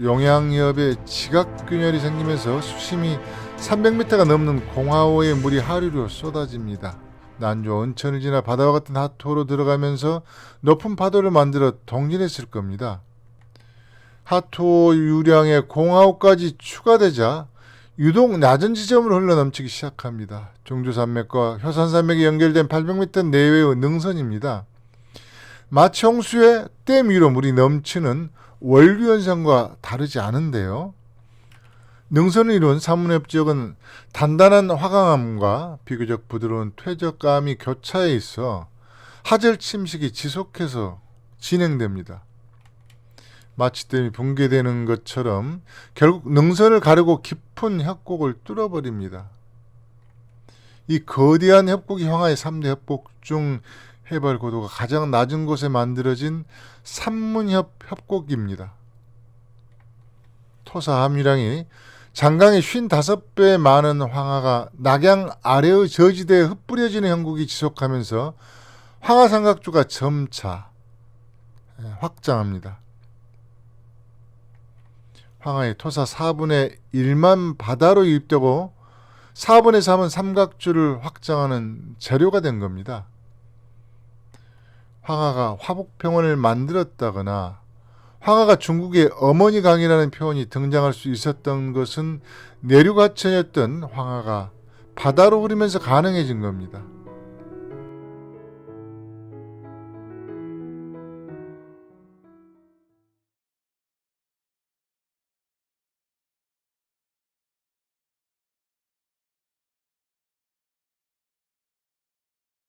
용양엽에 지각균열이 생기면서 수심이 300m가 넘는 공하오의 물이 하류로 쏟아집니다. 난조 온천을 지나 바다와 같은 하토로 들어가면서 높은 파도를 만들어 동진했을 겁니다. 하토 유량에 공하오까지 추가되자 유독 낮은 지점으로 흘러넘치기 시작합니다. 종주산맥과 효산산맥이 연결된 800m 내외의 능선입니다. 홍수에 댐 위로 물이 넘치는 원류 현상과 다르지 않은데요. 능선을 이룬 사문협 지역은 단단한 화강암과 비교적 부드러운 퇴적감이 교차해 있어 하절 침식이 지속해서 진행됩니다. 마치 댐이 붕괴되는 것처럼 결국 능선을 가르고 깊은 협곡을 뚫어버립니다. 이 거대한 협곡이 황하의 3대 협곡 중 해발 고도가 가장 낮은 곳에 만들어진 산문협 협곡입니다. 토사 함유량이 장강의 55배 많은 황하가 낙양 아래의 저지대에 흩뿌려지는 형국이 지속하면서 황하 삼각주가 점차 예, 확장합니다. 황하의 토사 4분의 1만 바다로 유입되고 4분의 3은 삼각주를 확장하는 재료가 된 겁니다. 황하가 화북평원을 만들었다거나 황하가 중국의 어머니 강이라는 표현이 등장할 수 있었던 것은 내륙하천이었던 황하가 바다로 흐르면서 가능해진 겁니다.